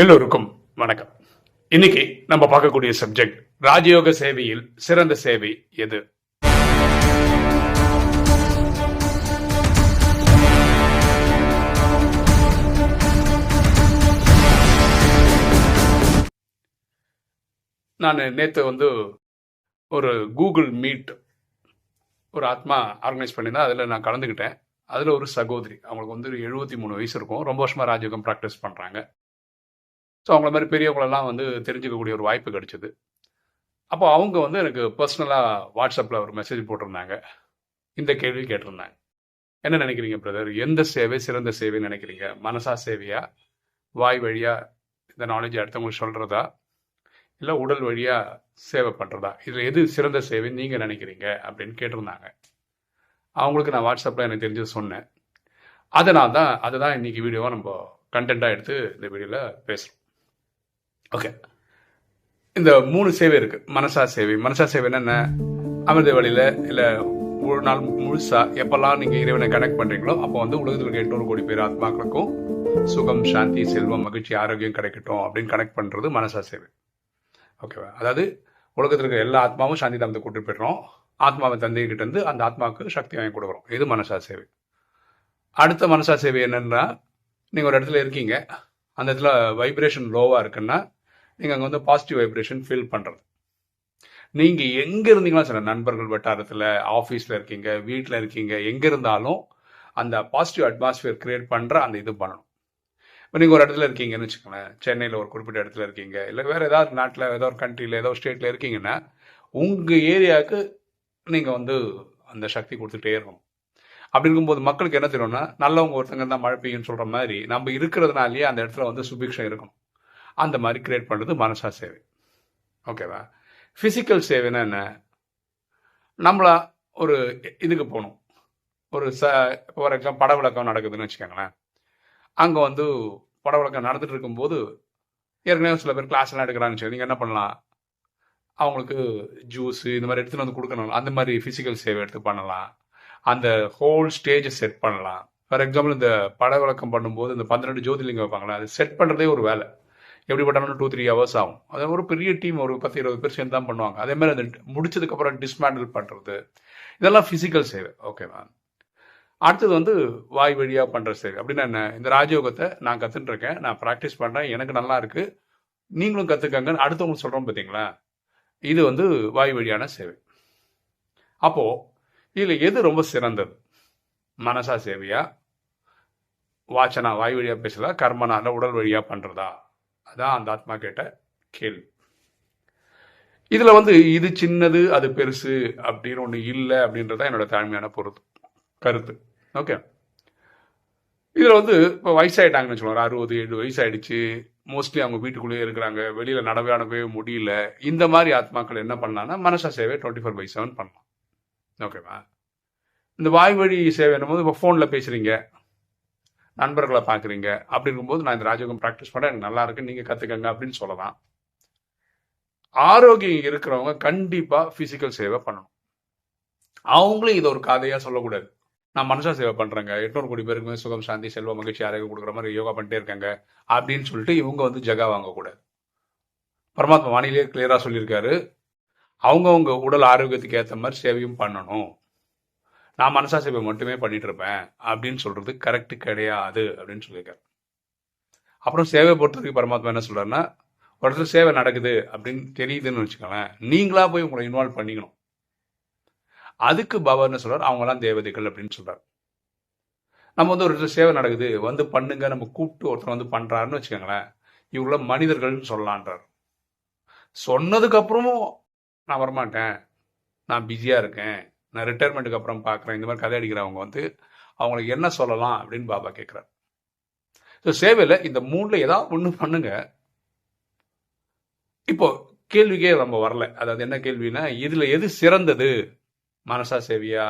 எல்லோருக்கும் வணக்கம். இன்னைக்கு நம்ம பார்க்கக்கூடிய சப்ஜெக்ட் ராஜயோக சேவையில் சிறந்த சேவை எது? நான் நேற்று வந்து ஒரு கூகுள் மீட் ஒரு ஆத்மா ஆர்கனைஸ் பண்ணியிருந்தேன். அதில் நான் கலந்துக்கிட்டேன். அதில் ஒரு சகோதரி அவங்களுக்கு வந்து ஒரு எழுபத்தி மூணு வயசு இருக்கும். ரொம்ப வருஷமாக ராஜயோகம் ப்ராக்டிஸ் பண்ணுறாங்க ஸோ அவங்கள மாதிரி பெரியவங்களெல்லாம் வந்து தெரிஞ்சுக்கக்கூடிய ஒரு வாய்ப்பு கிடைச்சிது. அப்போ அவங்க வந்து எனக்கு பர்சனலாக வாட்ஸ்அப்பில் ஒரு மெசேஜ் போட்டிருந்தாங்க. இந்த கேள்வி கேட்டிருந்தாங்க. என்ன நினைக்கிறீங்க பிரதர் எந்த சேவை சிறந்த சேவைன்னு நினைக்கிறீங்க? மனசா சேவையா? வாய் வழியாக இந்த நாலேஜ் அடுத்தவங்களுக்கு சொல்கிறதா இல்லை உடல் வழியாக சேவை பண்ணுறதா இதில் எது சிறந்த சேவைன்னு நீங்கள் நினைக்கிறீங்க? அப்படின்னு கேட்டிருந்தாங்க. அவங்களுக்கு நான் வாட்ஸ்அப்பில் எனக்கு தெரிஞ்சது சொன்னேன். அதனால் தான் அதுதான் இன்னைக்கு வீடியோவாக நம்ம கண்டென்ட்டாக எடுத்து இந்த வீடியோவில் பேசுகிறோம் ஓகே இந்த மூணு சேவை இருக்கு. மனசா சேவை. மனசா சேவைன்னா என்ன? அமிர்த வழியில இல்லை ஒரு நாள் முழுசா எப்பெல்லாம் நீங்க இறைவனை கனெக்ட் பண்றீங்களோ அப்போ வந்து உலகத்தில் இருக்க எட்நூறு கோடி பேர் ஆத்மாக்களுக்கும் சுகம் சாந்தி செல்வம் மகிழ்ச்சி ஆரோக்கியம் கிடைக்கட்டும் அப்படின்னு கனெக்ட் பண்றது மனசா சேவை. ஓகேவா அதாவது உலகத்தில் இருக்கிற எல்லா ஆத்மாவும் சாந்தி தாமத்தை கூட்டு போயிடுறோம். ஆத்மாவை தந்தைகிட்ட இருந்து அந்த ஆத்மாவுக்கு சக்தி வாங்கி கொடுக்குறோம். இது மனசா சேவை. அடுத்த மனசா சேவை என்னன்னா நீங்க ஒரு இடத்துல இருக்கீங்க. அந்த இடத்துல வைப்ரேஷன் லோவா இருக்குன்னா நீங்கள் அங்கே வந்து பாசிட்டிவ் வைப்ரேஷன் ஃபீல் பண்ணுறது நீங்கள் எங்கே இருந்தீங்களா சில நண்பர்கள் வட்டாரத்தில் ஆஃபீஸில் இருக்கீங்க வீட்டில் இருக்கீங்க எங்கே இருந்தாலும் அந்த பாசிட்டிவ் அட்மாஸ்பியர் கிரியேட் பண்ணுற அந்த இது பண்ணணும். இப்போ நீங்கள் ஒரு இடத்துல இருக்கீங்கன்னு வச்சுக்கோங்களேன் சென்னையில் ஒரு குறிப்பிட்ட இடத்துல இருக்கீங்க இல்லை வேறு ஏதாவது நாட்டில் ஏதோ ஒரு கண்ட்ரியில் ஏதோ ஒரு ஸ்டேட்டில் இருக்கீங்கன்னா உங்கள் ஏரியாவுக்கு நீங்கள் வந்து அந்த சக்தி கொடுத்துட்டே இருக்கணும். அப்படி இருக்கும்போது மக்களுக்கு என்ன தெரியும்னா நல்லவங்க ஒருத்தங்க தான் மழை பெய்யும்னு சொல்கிற மாதிரி நம்ம இருக்கிறதுனாலேயே அந்த இடத்துல வந்து சுபிக்ஷம் இருக்கணும். அந்த மாதிரி கிரியேட் பண்ணுறது மனசா சேவை. ஓகேவா ஃபிசிக்கல் சேவைன்னா என்ன? நம்மளா ஒரு இதுக்கு போகணும். ஒரு ச ஃபார் எக்ஸாம்பிள் பட விளக்கம் நடக்குதுன்னு வச்சுக்கோங்களேன். அங்கே வந்து பட விளக்கம் நடந்துட்டு இருக்கும்போது ஏற்கனவே சில பேர் கிளாஸ்லாம் எல்லாம் எடுக்கிறான்னு வச்சுக்கோங்க. நீங்கள் என்ன பண்ணலாம்? அவங்களுக்கு ஜூஸ் இந்த மாதிரி எடுத்துட்டு வந்து கொடுக்கணும். அந்த மாதிரி ஃபிசிக்கல் சேவை எடுத்து பண்ணலாம். அந்த ஹோல் ஸ்டேஜை செட் பண்ணலாம். ஃபார் எக்ஸாம்பிள் இந்த பட விளக்கம் பண்ணும்போது இந்த பன்னிரெண்டு ஜோதிலிங்கம் வைப்பாங்களே அது செட் பண்ணுறதே ஒரு வேலை. எப்படி பண்ணாலும் டூ த்ரீ ஹவர்ஸ் ஆகும். அது ஒரு பெரிய டீம் ஒரு பத்து இருபது பேர் சேர்ந்து தான் பண்ணுவாங்க. அதே மாதிரி அது முடிச்சதுக்கப்புறம் டிஸ்மேண்டில் பண்ணுறது இதெல்லாம் ஃபிசிக்கல் சேவை. ஓகேவா அடுத்தது வந்து வாய் வழியாக பண்ணுற சேவை. அப்படின்னா என்ன? இந்த ராஜயோகத்தை நான் கற்றுட்டுருக்கேன் நான் ப்ராக்டிஸ் பண்ணுறேன் எனக்கு நல்லா இருக்குது நீங்களும் கற்றுக்கங்கன்னு அடுத்தவங்களுக்கு சொல்கிறோம் பார்த்தீங்களா இது வந்து வாய் வழியான சேவை. அப்போது இதில் எது ரொம்ப சிறந்தது? மனசா சேவையா? வாச்சனா வாய் வழியாக பேசுறதா கர்மனால உடல் வழியாக பண்ணுறதா அதான் அந்த ஆத்மா கேட்ட கேள்வி. இதுல வந்து இது சின்னது அது பெருசு அப்படின்னு ஒண்ணு இல்லை அப்படின்றத என்னோட தாழ்மையான பொருத்து கருத்து. ஓகே இதுல வந்து இப்போ வயசாயிட்டாங்கன்னு சொல்லுவாங்க அறுபது ஏழு வயசு ஆயிடுச்சு மோஸ்ட்லி அவங்க வீட்டுக்குள்ளேயே இருக்கிறாங்க. வெளியில நடவே அனுப்பவே முடியல. இந்த மாதிரி ஆத்மாக்கள் என்ன பண்ணலாம்னா மனசா சேவை டுவெண்ட்டி ஃபோர் பை செவன் பண்ணலாம் ஓகேவா இந்த வாய்வழி சேவை சேவை போது இப்போ ஃபோனில் பேசுகிறீங்க நண்பர்களை பார்க்குறீங்க அப்படி இருக்கும்போது நான் இந்த ராஜயோகம் ப்ராக்டிஸ் பண்ண எனக்கு நல்லா இருக்கு நீங்கள் கற்றுக்கங்க அப்படின்னு சொல்லலாம். ஆரோக்கியம் இருக்கிறவங்க கண்டிப்பாக ஃபிசிக்கல் சேவை பண்ணணும். அவங்களும் இதை ஒரு கதையாக சொல்லக்கூடாது. நான் மனுஷா சேவை பண்ணுறேங்க எட்நூறு கோடி பேருக்குமே சுகம் சாந்தி செல்வம் மகிழ்ச்சி ஆரோக்கியம் கொடுக்குற மாதிரி யோகா பண்ணிட்டே இருக்காங்க அப்படின்னு சொல்லிட்டு இவங்க வந்து ஜகா வாங்கக்கூடாது. பரமாத்மா வானிலேயே கிளியராக சொல்லியிருக்காரு. அவங்கவுங்க உடல் ஆரோக்கியத்துக்கு ஏற்ற மாதிரி சேவையும் பண்ணணும். நான் மனசா சேவை மட்டுமே பண்ணிட்டு இருப்பேன் அப்படின்னு சொல்றது கரெக்ட் கிடையாது அப்படின்னு சொல்லியிருக்காரு. அப்புறம் சேவை பொறுத்தவரைக்கும் பரமாத்மா என்ன சொல்றாருன்னா ஒரு இடத்துல சேவை நடக்குது அப்படின்னு தெரியுதுன்னு வச்சுக்கோங்களேன். நீங்களா போய் உங்களை இன்வால்வ் பண்ணிக்கணும். அதுக்கு பாபா என்ன சொல்றாரு? அவங்களாம் தேவதைகள் அப்படின்னு சொல்றாரு. நம்ம வந்து ஒரு இடத்துல சேவை நடக்குது வந்து பண்ணுங்க நம்ம கூப்பிட்டு ஒருத்தர் வந்து பண்றாருன்னு வச்சுக்கோங்களேன். இவங்கள மனிதர்கள்னு சொல்லலான்றார். சொன்னதுக்கப்புறமும் நான் வரமாட்டேன். நான் பிஸியாக இருக்கேன். நான் ரிட்டையர்மெண்ட்டுக்கு அப்புறம் பார்க்குறேன் இந்த மாதிரி கதை அடிக்கிறவங்க வந்து அவங்களுக்கு என்ன சொல்லலாம் அப்படின்னு பாபா கேட்குறாரு. ஸோ சேவையில் இந்த மூணில் ஏதாவது ஒன்று பண்ணுங்க. இப்போ கேள்விக்கே நம்ம வரல. அதாவது என்ன கேள்வினா இதில் எது சிறந்தது? மனசா சேவையா?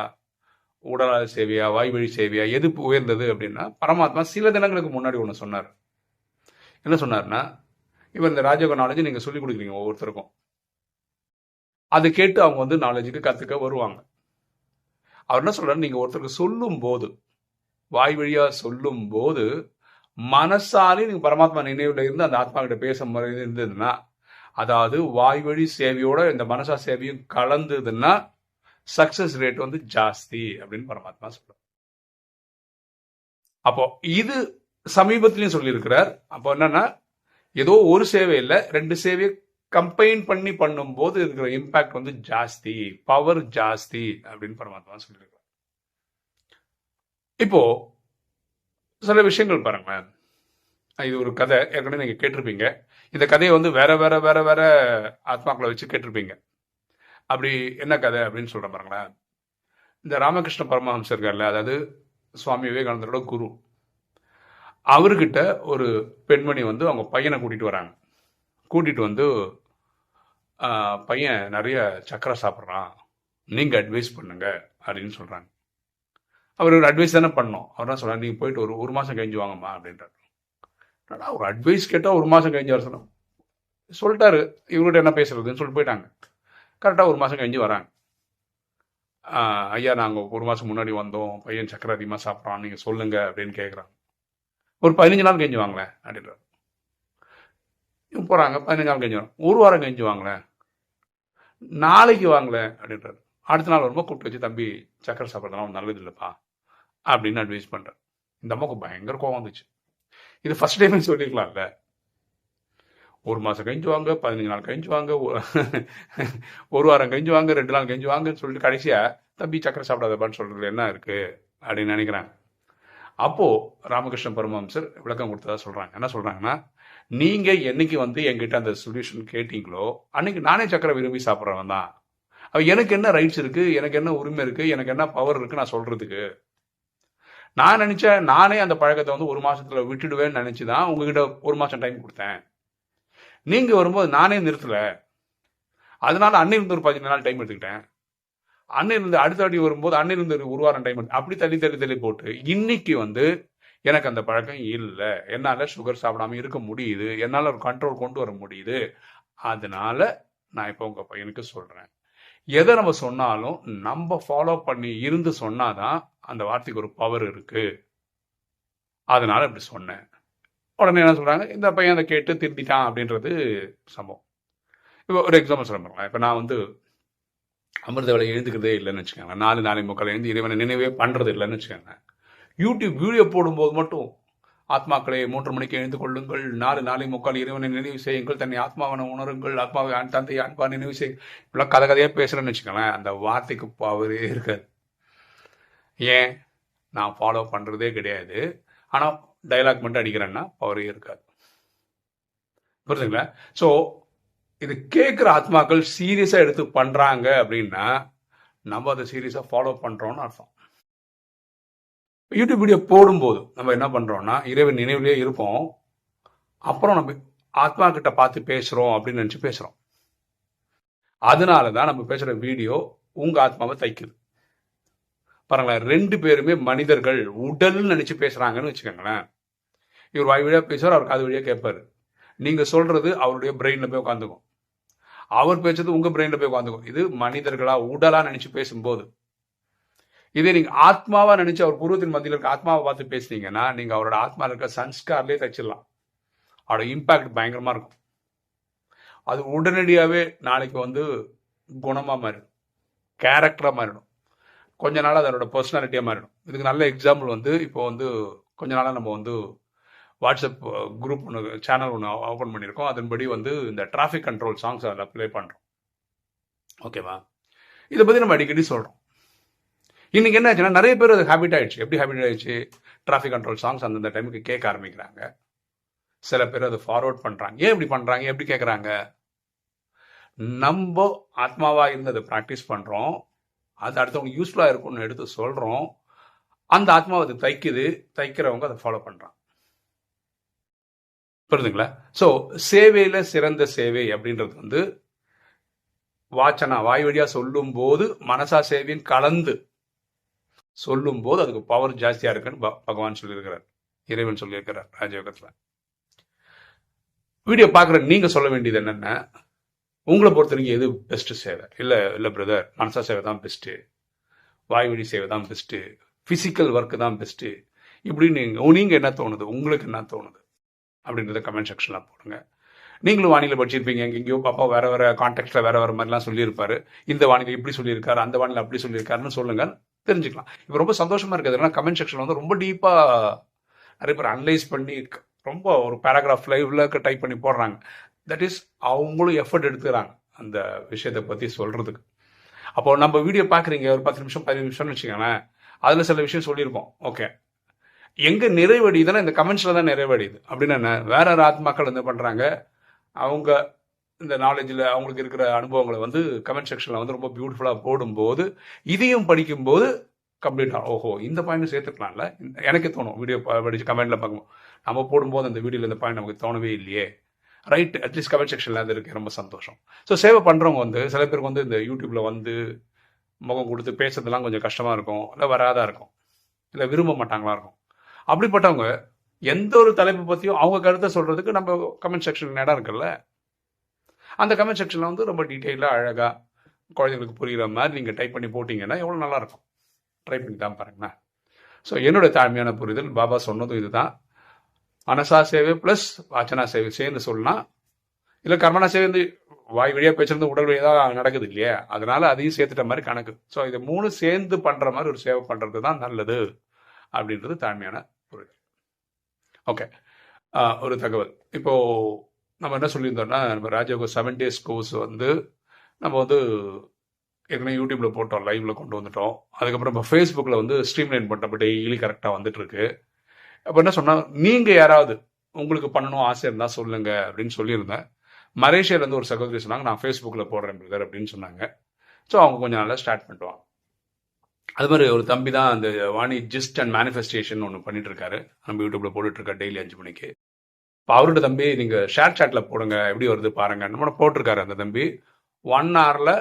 உடலாத சேவையா? வாய்வழி சேவையா? எது உயர்ந்தது அப்படின்னா பரமாத்மா சில தினங்களுக்கு முன்னாடி ஒன்று சொன்னார். என்ன சொன்னார்னா இப்போ இந்த ராஜயோக நாலேஜ் நீங்கள் சொல்லிக் கொடுக்குறீங்க ஒவ்வொருத்தருக்கும். அதை கேட்டு அவங்க வந்து நாலேஜுக்கு கற்றுக்க வருவாங்க. அவர் என்ன சொல்றாரு? நீங்க ஒருத்தருக்கு சொல்லும் போது வாய் வழியா சொல்லும் போது மனசாலே நீங்க பரமாத்மா நினைவுல இருந்து அந்த ஆத்மா கிட்ட பேச முறை இருந்ததுன்னா அதாவது வாய் வழி சேவையோட இந்த மனசா சேவையும் கலந்ததுன்னா சக்சஸ் ரேட் வந்து ஜாஸ்தி அப்படின்னு பரமாத்மா சொல்றார். அப்போ இது சமீபத்திலையும் சொல்லியிருக்கிறார். அப்போ என்னன்னா ஏதோ ஒரு சேவை இல்லை ரெண்டு சேவையை கம்பைன் பண்ணி பண்ணும்போது இருக்கிற இம்பாக்ட் வந்து ஜாஸ்தி பவர் ஜாஸ்தி அப்படின்னு பரமாத்மா சொல்லியிருக்கிறார் இப்போ சில விஷயங்கள் பாருங்களேன். இது ஒரு கதை. ஏற்கனவே நீங்கள் கேட்டிருப்பீங்க. இந்த கதையை வந்து வேற வேற வேற வேற ஆத்மாக்களை வச்சு கேட்டிருப்பீங்க. அப்படி என்ன கதை அப்படின்னு சொல்கிற பாருங்களேன். இந்த ராமகிருஷ்ண பரமஹம்சர் இருக்கார்ல அதாவது சுவாமி விவேகானந்தரோட குரு. அவர்கிட்ட ஒரு பெண்மணி வந்து அவங்க பையனை கூட்டிகிட்டு வராங்க. கூட்டிகிட்டு வந்து பையன் நிறைய சக்கரை சாப்பிட்றான். நீங்கள் அட்வைஸ் பண்ணுங்க அப்படின்னு சொல்கிறாங்க அவர் ஒரு அட்வைஸ் தானே பண்ணோம். அவர் தான் சொல்கிறார் நீங்கள் போயிட்டு ஒரு ஒரு மாதம் கழிஞ்சு வாங்கம்மா அப்படின்றார். ஆனால் ஒரு அட்வைஸ் கேட்டால் ஒரு மாதம் கழிஞ்சு வர சொன்னோம் சொல்லிட்டாரு. இவர்கிட்ட என்ன பேசுறதுன்னு சொல்லிட்டு போயிட்டாங்க. கரெக்டாக ஒரு மாதம் கழிஞ்சு வராங்க. ஐயா நாங்கள் ஒரு மாதம் முன்னாடி வந்தோம். பையன் சக்கரை அதிகமாக சாப்பிட்றான். நீங்கள் சொல்லுங்கள் அப்படின்னு கேட்குறாங்க ஒரு பதினஞ்சு நாள் கழிஞ்சு வாங்களேன் அப்படின்றார். போகிறாங்க பதினஞ்சு நாள் கழிஞ்சு வரும். ஒரு வாரம் கழிஞ்சு வாங்களேன். நாளைக்கு வாங்களேன் அப்படின்றாரு. அடுத்த நாள் வரும்போது கூப்பிட்டு வச்சு தம்பி சக்கரை சாப்பிட்றதுலாம் நல்லது இல்லைப்பா அப்படின்னு அட்வைஸ் பண்ணுறேன் இந்த அம்மாவுக்கு பயங்கர கோவம் வந்துச்சு. இது ஃபர்ஸ்ட் டைம் சொல்லியிருக்கலாம்ல. ஒரு மாதம் கழிஞ்சு வாங்க பதினஞ்சு நாள் கழிஞ்சு வாங்க ஒரு வாரம் கழிஞ்சு வாங்க ரெண்டு நாள் கழிஞ்சு வாங்கன்னு சொல்லிட்டு கடைசியாக தம்பி சக்கரை சாப்பிடாதப்பான்னு சொல்கிறது என்ன இருக்குது அப்படின்னு நினைக்கிறாங்க. அப்போது ராமகிருஷ்ண பரமஹம்சர் விளக்கம் கொடுத்ததா சொல்கிறாங்க என்ன சொல்கிறாங்கன்னா நீங்கள் என்னைக்கு வந்து என்கிட்ட அந்த சொல்யூஷன் கேட்டீங்களோ அன்னைக்கு நானே சக்கரை விரும்பி சாப்பிட்றவன் தான். அப்ப எனக்கு என்ன ரைட்ஸ் இருக்குது எனக்கு என்ன உரிமை இருக்குது எனக்கு என்ன பவர் இருக்குது நான் சொல்கிறதுக்கு நான் நினச்சேன் நானே அந்த பழக்கத்தை வந்து ஒரு மாதத்தில் விட்டுடுவேன்னு நினச்சி தான் உங்ககிட்ட ஒரு மாதம் டைம் கொடுத்தேன். நீங்கள் வரும்போது நானே நிறுத்தலை. அதனால இருந்து ஒரு பதினஞ்சு நாள் டைம் எடுத்துக்கிட்டேன். அன்னையிலிருந்து அடுத்த வாட்டி வரும்போது அன்னை இருந்து ஒரு வாரம் டைம் அப்படி தள்ளி தள்ளி தள்ளி போட்டு இன்னைக்கு வந்து எனக்கு அந்த பழக்கம் இல்லை. என்னால் சுகர் சாப்பிடாம இருக்க முடியுது. என்னால் ஒரு கண்ட்ரோல் கொண்டு வர முடியுது. அதனால நான் இப்போ உங்கள் பையனுக்கு சொல்கிறேன் எதை நம்ம சொன்னாலும் நம்ம ஃபாலோ பண்ணி இருந்து சொன்னாதான் அந்த வார்த்தைக்கு ஒரு பவர் இருக்கு. அதனால இப்படி சொன்னேன். உடனே என்ன சொல்கிறாங்க இந்த பையன் அதை கேட்டு திருத்திட்டான் அப்படின்றது சம்பவம். இப்போ ஒரு எக்ஸாம்பிள் சொல்ல பாருங்களேன். இப்போ நான் வந்து அமிர்த வேலை எழுந்துக்கிறதே இல்லைன்னு வச்சுக்கோங்க நாலு நாளை முக்கால் எழுந்து இறைவனை நினைவே பண்ணுறது இல்லைன்னு வச்சுக்கோங்க யூடியூப் வீடியோ போடும்போது மட்டும் ஆத்மாக்களை மூன்று மணிக்கு எழுந்து கொள்ளுங்கள். நாலு நாளை முக்கால் இறைவனை நினைவு செய்யுங்கள். தன்னை ஆத்மாவனை உணருங்கள். ஆத்மாவை ஆண் தந்தை அன்பா நினைவு செய். இப்படிலாம் கதை கதையாக பேசுறேன்னு வச்சுக்கோங்களேன் அந்த வார்த்தைக்கு பவரே இருக்காது. ஏன்? நான் ஃபாலோ பண்ணுறதே கிடையாது. ஆனால் டைலாக் மட்டும் அடிக்கிறேன்னா பவரே இருக்காது. புரியுதுங்களா ஸோ இது கேட்குற ஆத்மாக்கள் சீரியஸாக எடுத்து பண்ணுறாங்க அப்படின்னா நம்ம அதை சீரியஸாக ஃபாலோ பண்ணுறோன்னு அர்த்தம். யூடியூப் வீடியோ போடும்போது நம்ம என்ன பண்றோம்னா இறைவன் நினைவுலேயே இருப்போம். அப்புறம் நம்ம ஆத்மா கிட்ட பார்த்து பேசுறோம் அப்படின்னு நினச்சி பேசுறோம். அதனால தான் நம்ம பேசுகிற வீடியோ உங்க ஆத்மாவை தைக்குது. பாருங்களேன் ரெண்டு பேருமே மனிதர்கள் உடல்னு நினச்சி பேசுறாங்கன்னு வச்சுக்கோங்களேன். இவர் வாய் வழியாக பேசுவார் அவர் காது வழியாக கேட்பாரு. நீங்க சொல்றது அவருடைய பிரெயின்ல போய் உட்காந்துக்கும். அவர் பேசுறது உங்க பிரெயின்ல போய் உட்காந்துக்கும். இது மனிதர்களா உடலா நினைச்சு பேசும்போது இதே நீங்க ஆத்மாவா நினைச்சு அவர் பூர்வத்தின் மத்தியில் இருக்க ஆத்மாவை பார்த்து பேசுனீங்கன்னா நீங்க அவரோட ஆத்மா இருக்க சன்ஸ்கார்லயே தச்சிடலாம். அவரோட இம்பாக்ட் பயங்கரமா இருக்கும். அது உடனடியாவே நாளைக்கு வந்து குணமா மாறிடும். கேரக்டரா மாறிடும். கொஞ்ச நாள் அதனோட பர்சனாலிட்டியா மாறிடும். இதுக்கு நல்ல எக்ஸாம்பிள் வந்து இப்போ வந்து கொஞ்ச நாளாக நம்ம வந்து வாட்ஸ்அப் குரூப் ஒன்று சேனல் ஒன்று ஓப்பன் பண்ணியிருக்கோம். அதன்படி வந்து இந்த டிராஃபிக் கண்ட்ரோல் சாங்ஸ் அதில் ப்ளே பண்ணுறோம் ஓகேவா இதை பற்றி நம்ம அடிக்கடி சொல்கிறோம் இன்னைக்கு என்ன ஆச்சுன்னா நிறைய பேர் அது ஹேபிட் ஆயிடுச்சு. எப்படி ஹேபிட் ஆயிடுச்சு? டிராஃபிக் கண்ட்ரோல் சாங்ஸ் அந்தந்த டைமுக்கு கேட்க ஆரம்பிக்கிறாங்க. சில பேர் அதை ஃபார்வர்ட் பண்ணுறாங்க ஏன் இப்படி பண்ணுறாங்க எப்படி கேட்குறாங்க? நம்ம ஆத்மாவாக இருந்து அதை ப்ராக்டிஸ் பண்ணுறோம் அது அடுத்தவங்க யூஸ்ஃபுல்லாக இருக்கும்னு எடுத்து சொல்கிறோம் அந்த ஆத்மாவை அது தைக்குது. தைக்கிறவங்க அதை ஃபாலோ பண்ணுறான் புரியுதுங்களா? ஸோ சேவையில் சிறந்த சேவை அப்படின்றது வந்து வாச்சனா வாய் வழியாக சொல்லும்போது மனசா சேவையும் கலந்து சொல்லும் போது அதுக்கு பவர் ஜாஸ்தியாக இருக்குன்னு பகவான் சொல்லியிருக்கிறார். இறைவன் சொல்லியிருக்கிறார் ராஜயோகத்தில். வீடியோ பார்க்குற நீங்கள் சொல்ல வேண்டியது என்னென்ன உங்களை பொறுத்த வரைக்கும் எது பெஸ்ட்டு சேவை? இல்லை இல்லை பிரதர் மனசா சேவை தான் பெஸ்ட்டு வாய்வெடி சேவை தான் பெஸ்ட்டு ஃபிசிக்கல் ஒர்க்கு தான் பெஸ்ட்டு இப்படின்னு நீங்கள் நீங்கள் என்ன தோணுது? உங்களுக்கு என்ன தோணுது? அப்படின்றத கமெண்ட் செக்ஷனில் போடுங்க. நீங்களும் வானிலை படிச்சிருப்பீங்க எங்கெங்கேயோ பாப்பா வேற வேற கான்டெக்ட்ல வேற வேற மாதிரிலாம் சொல்லியிருப்பாரு. இந்த வானிலை இப்படி சொல்லியிருக்காரு அந்த வானிலை அப்படி சொல்லியிருக்காருன்னு சொல்லுங்க. தெரிஞ்சுக்கலாம். இப்போ ரொம்ப சந்தோஷமா இருக்குது. ஏன்னா கமெண்ட் செக்ஷன் வந்து ரொம்ப டீப்பாக நிறைய பேர் அனலைஸ் பண்ணி ரொம்ப ஒரு பேராகிராஃப் லைவ்ல டைப் பண்ணி போடுறாங்க. தட் இஸ் அவங்களும் எஃபர்ட் எடுத்துக்கிறாங்க அந்த விஷயத்தை பற்றி சொல்கிறதுக்கு அப்போ நம்ம வீடியோ பார்க்குறீங்க ஒரு பத்து நிமிஷம் பதினஞ்சு நிமிஷம்னு வச்சுக்கோங்களேன். அதில் சில விஷயம் சொல்லியிருப்போம். ஓகே எங்கே நிறைவடையுதுன்னா இந்த கமெண்ட்ஸில் தான் நிறைவடையுது. அப்படின்னு என்ன? வேற ஆத்மாக்கள் என்ன பண்ணுறாங்க அவங்க இந்த நாலேஜில் அவங்களுக்கு இருக்கிற அனுபவங்களை வந்து கமெண்ட் செக்ஷனில் வந்து ரொம்ப பியூட்டிஃபுல்லாக போடும்போது இதையும் படிக்கும்போது கம்ப்ளீட் ஆகும் ஓஹோ இந்த பாயிண்ட் சேர்த்துக்கலாம்ல? இந்த- எனக்கு தோணும் வீடியோ படித்து கமெண்ட்டில் பார்க்கணும் நம்ம போடும்போது அந்த வீடியோவில் இந்த பாயிண்ட் நமக்கு தோணவே இல்லையே. ரைட் அட்லீஸ்ட் கமெண்ட் செக்ஷனில் அது இருக்கு ரொம்ப சந்தோஷம். ஸோ சேவை பண்ணுறவங்க வந்து சில பேருக்கு வந்து இந்த யூடியூப்பில் வந்து முகம் கொடுத்து பேசுறதுலாம் கொஞ்சம் கஷ்டமாக இருக்கும் இல்லை வராதா இருக்கும் இல்லை விரும்ப மாட்டாங்களா இருக்கும். அப்படிப்பட்டவங்க எந்த ஒரு தலைப்பு பற்றியும் அவங்க கருத்தை சொல்கிறதுக்கு நம்ம கமெண்ட் செக்ஷன் இடம் இருக்குல்ல? அந்த கமெண்ட் செக்ஷனில் வந்து ரொம்ப டீட்டெயிலாக அழகாக குழந்தைங்களுக்கு புரிகிற மாதிரி நீங்கள் டைப் பண்ணி போட்டிங்கன்னா எவ்வளோ நல்லாயிருக்கும். ட்ரை பண்ணி தான் பாருங்களேன். ஸோ என்னோட தாழ்மையான புரிதல் பாபா சொன்னதும் இதுதான். மனசா சேவை ப்ளஸ் வாச்சனா சேவை சேர்ந்து சொல்லலாம் இல்லை கர்மனா சேவை வந்து வாய் வழியாக பேசுறது உடல் வழியாக தான் நடக்குது இல்லையா? அதனால அதையும் சேர்த்துட்ட மாதிரி கணக்கு. ஸோ இது மூணு சேர்ந்து பண்ணுற மாதிரி ஒரு சேவை பண்ணுறது தான் நல்லது அப்படின்றது தாழ்மையான புரிதல். ஓகே ஒரு தகவல். இப்போது நம்ம என்ன சொல்லியிருந்தோம்னா நம்ம ராஜயோக செவன் டேஸ் கோர்ஸ் வந்து நம்ம வந்து ஏற்கனவே யூடியூப்பில் போட்டோம் லைவில் கொண்டு வந்துட்டோம். அதுக்கப்புறம் நம்ம ஃபேஸ்புக்கில் வந்து ஸ்ட்ரீம்லைன் பண்ணிட்டோம். டெய்லி கரெக்டாக வந்துட்டுருக்கு. அப்போ என்ன சொன்னால் நீங்கள் யாராவது உங்களுக்கு பண்ணணும் ஆசை இருந்தால் சொல்லுங்கள் அப்படின்னு சொல்லியிருந்தேன். மலேசியால இருந்து ஒரு சகோதரி சொன்னாங்க நான் ஃபேஸ்புக்கில் போடுறேன் பிரதர் அப்படின்னு சொன்னாங்க. ஸோ அவங்க கொஞ்சம் நல்லா ஸ்டார்ட் பண்ணுவாங்க அது மாதிரி ஒரு தம்பி தான் அந்த வாணி ஜிஸ்ட் அண்ட் மேனிஃபெஸ்டேஷன் ஒன்று பண்ணிட்டு இருக்காரு. நம்ம யூடியூப்ல போட்டுட்டு இருக்காரு டெய்லி அஞ்சு மணிக்கு. இப்போ அவரோட தம்பி நீங்கள் ஷேர் சாட்ல போடுங்க எப்படி வருது பாருங்க. நம்ம போட்டிருக்காரு அந்த தம்பி. ஒன் ஹவரில்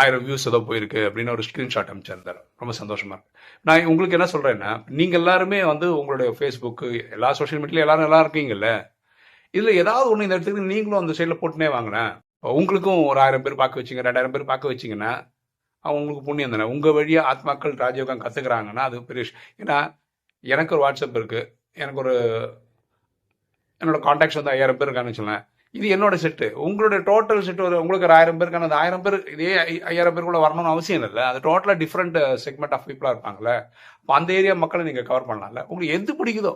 ஆயிரம் வியூஸ் ஏதோ போயிருக்கு அப்படின்னு ஒரு ஸ்க்ரீன்ஷாட் அமைச்சிருந்தார் ரொம்ப சந்தோஷமா இருக்கு. நான் உங்களுக்கு என்ன சொல்றேன்னா நீங்க எல்லாருமே வந்து உங்களுடைய ஃபேஸ்புக்கு எல்லா சோஷியல் மீடியால எல்லாரும் நல்லா இருக்கீங்கல்ல. இதுல ஏதாவது ஒன்று இந்த இடத்துக்கு நீங்களும் அந்த சைடில் போட்டுனே வாங்கினேன் உங்களுக்கும் ஒரு ஆயிரம் பேர் பார்க்க வச்சிங்க ரெண்டாயிரம் பேர் பார்க்க வச்சிங்கன்னா அவங்களுக்கு உங்களுக்கு புண்ணியம் தானே. உங்கள் வழியாக ஆத்மாக்கள் ராஜயோகம் கற்றுக்குறாங்கன்னா அது பெரிய விஷயம். ஏன்னா எனக்கு ஒரு வாட்ஸ்அப் இருக்குது எனக்கு ஒரு என்னோட காண்டாக்ட்ஸ் வந்து ஐயாயிரம் பேர் இருக்கான்னு வச்சுக்கோங்களேன். இது என்னோட செட்டு உங்களுடைய டோட்டல் செட் ஒரு உங்களுக்கு ஒரு ஆயிரம் பேருக்கான அந்த ஆயிரம் பேர் இதே ஐ- ஐயாயிரம் பேர் கூட வரணும்னு அவசியம் இல்லை அது டோட்டலாக டிஃப்ரெண்ட் செக்மெண்ட் ஆஃப் பீப்புளாக இருப்பாங்கல்ல. இப்போ அந்த ஏரியா மக்களை நீங்கள் கவர் பண்ணலாம்ல. உங்களுக்கு எது பிடிக்குதோ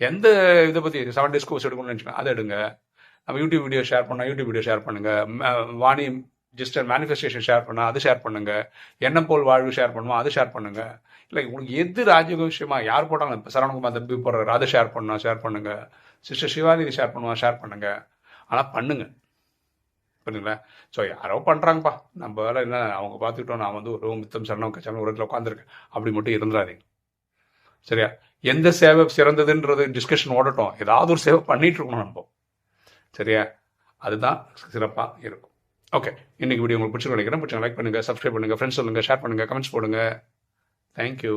எந்த இதை பற்றி செவன் டேஸ் கோர்ஸ் எடுக்கணும்னு நினச்சிக்கலாம் அதை எடுங்க. நம்ம யூடியூப் வீடியோ ஷேர் பண்ணால் யூடியூப் வீடியோ ஷேர் பண்ணுங்கள் வாணி ஜஸ்ட் மேனிஃபெஸ்டேஷன் ஷேர் பண்ணால் அது ஷேர் பண்ணுங்க. எண்ணம் போல் வாழ்வு ஷேர் பண்ணுவோம் அது ஷேர் பண்ணுங்க. இல்லை உங்களுக்கு எது ராஜயோக விஷயமா யார் போட்டாலும் இப்போ சரவணகுமார் தம்பி போடுறாரு அதை ஷேர் பண்ணா ஷேர் பண்ணுங்க. சிஸ்டர் சிவானி ஷேர் பண்ணுவா ஷேர் பண்ணுங்க. ஆனால் பண்ணுங்க. புரியுதுங்களா? ஸோ யாரோ பண்ணுறாங்கப்பா நம்ம வேலை என்ன அவங்க பார்த்துக்கிட்டோம் நான் வந்து ஒரு மித்தம் சரணம் கச்சாமல் ஒரு இடத்துல உட்காந்துருக்கேன் அப்படி மட்டும் இருந்துடாதீங்க சரியா? எந்த சேவை சிறந்ததுன்றது டிஸ்கஷன் ஓடட்டும். ஏதாவது ஒரு சேவை பண்ணிட்டு இருக்கணும் நம்ம. சரியா? அதுதான் சிறப்பாக இருக்கும். ஓகே இன்னைக்கு வீடியோ உங்களுக்கு பிடிச்சிருக்கு நினைக்கிறேன். பிடிச்சிங்க லைக் பண்ணுங்கள் சப்ஸ்கிரைப் பண்ணுங்கள் ஃப்ரெண்ட்ஸ் சொல்லுங்க ஷேர் பண்ணுங்க கமெண்ட்ஸ் போடுங்க. தேங்க்யூ